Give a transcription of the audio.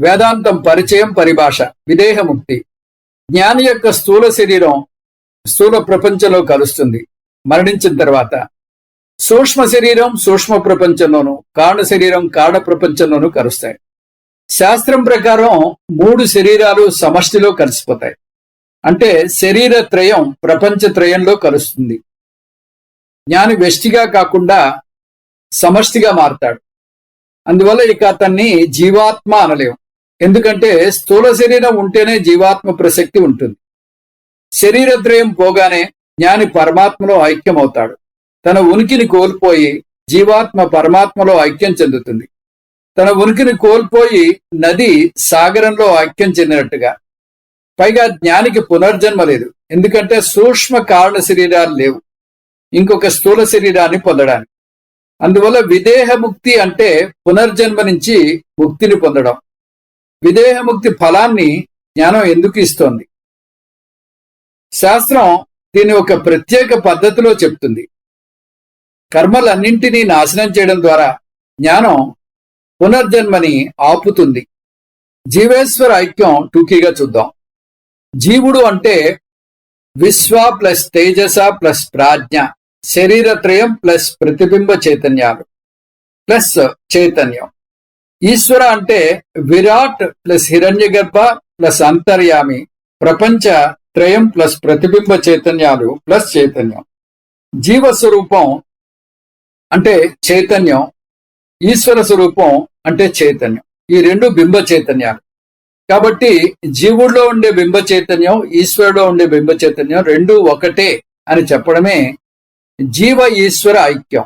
వేదాంతం పరిచయం పరిభాష విదేహముక్తి. జ్ఞాని యొక్క స్థూల శరీరం స్థూల ప్రపంచంలో కలుస్తుంది. మరణించిన తర్వాత సూక్ష్మ శరీరం సూక్ష్మ ప్రపంచంలోను కారణ శరీరం కారణ ప్రపంచంలోనూ కలుస్తాయి. శాస్త్రం ప్రకారం మూడు శరీరాలు సమష్టిలో కలిసిపోతాయి. అంటే శరీర త్రయం ప్రపంచ త్రయంలో కలుస్తుంది. జ్ఞాని వెష్టిగా కాకుండా సమష్టిగా మారతాడు. అందువల్ల ఇక అతన్ని జీవాత్మ అనలేము ఎందుకంటే స్థూల శరీరం ఉంటేనే జీవాత్మ ప్రసక్తి ఉంటుంది. శరీరద్రయం పోగానే జ్ఞాని పరమాత్మలో ఐక్యమవుతాడు. తన ఉనికిని కోల్పోయి జీవాత్మ పరమాత్మలో ఐక్యం చెందుతుంది. తన ఉనికిని కోల్పోయి నది సాగరంలో ఐక్యం చెందినట్టుగా. పైగా జ్ఞానికి పునర్జన్మ లేదు. ఎందుకంటే సూక్ష్మ కారణ శరీరాలు లేవు. ఇంకొక స్థూల శరీరాన్ని పొందడానికి. అందువల్ల విదేహముక్తి అంటే పునర్జన్మ నుంచి ముక్తిని పొందడం. విదేహముక్తి ఫలాన్ని జ్ఞానం ఎందుకు ఇస్తోంది? శాస్త్రం దీన్ని ఒక ప్రత్యేక పద్ధతిలో చెప్తుంది. కర్మలన్నింటినీ నాశనం చేయడం ద్వారా జ్ఞానం పునర్జన్మని ఆపుతుంది. జీవేశ్వర ఐక్యం టూకీగా చూద్దాం. జీవుడు అంటే విశ్వ ప్లస్ తేజస ప్లస్ ప్రాజ్ఞ శరీరత్రయం ప్లస్ ప్రతిబింబ చైతన్యాలు ప్లస్ చైతన్యం. ఈశ్వర అంటే విరాట్ ప్లస్ హిరణ్య గర్భ ప్లస్ అంతర్యామి ప్రపంచ త్రయం ప్లస్ ప్రతిబింబ చైతన్యాలు ప్లస్ చైతన్యం. జీవ స్వరూపం అంటే చైతన్యం ఈశ్వర స్వరూపం అంటే చైతన్యం. ఈ రెండు బింబ చైతన్యాలు. కాబట్టి జీవుడిలో ఉండే బింబ చైతన్యం ఈశ్వరులో ఉండే బింబ చైతన్యం రెండు ఒకటే అని చెప్పడమే జీవ ఈశ్వర ఐక్యం.